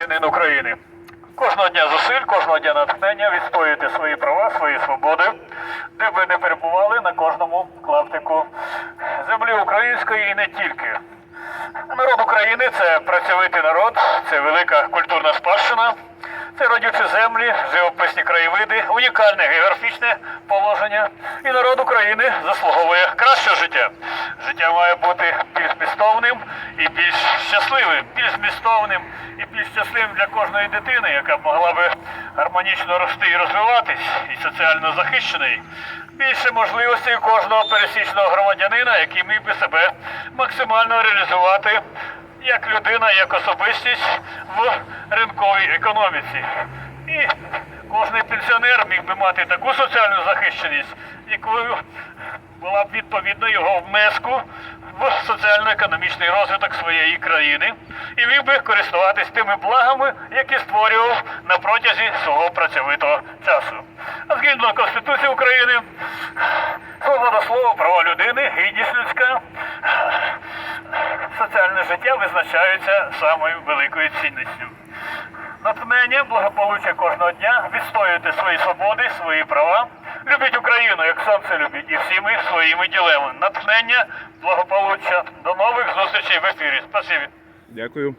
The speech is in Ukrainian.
громадянин України. Кожного дня зусиль, кожного дня натхнення відстоюєте свої права, свої свободи, де б ви не перебували на кожному клаптику землі української і не тільки. Народ України це працьовитий народ, це велика культурна спадщина, це родючі землі, живописні краєвиди, унікальне географічне положення. І народ України заслуговує кращого життя. Життя має бути змістовним і більш щасливим, більш змістовним і більш щасливим для кожної дитини, яка могла би гармонічно рости і розвиватись, і соціально захищений. Більше можливостей кожного пересічного громадянина, який міг би себе максимально реалізувати як людина, як особистість в ринковій економіці. І кожний пенсіонер міг би мати таку соціальну захищеність, якою була б відповідно його внеску в соціально-економічний розвиток своєї країни і міг би користуватись тими благами, які створював на протязі свого працьовитого часу. А згідно Конституції України, свобода слова, права людини, гідність людська, соціальне життя визначаються самою великою цінністю. Натхнення, благополуччя кожного дня, відстоюйте свої свободи, свої права. Любіть Україну, як сам це любить, і всіми своїми ділами. Натхнення, благополуччя. До нових зустрічей в ефірі. Спасибі. Дякую.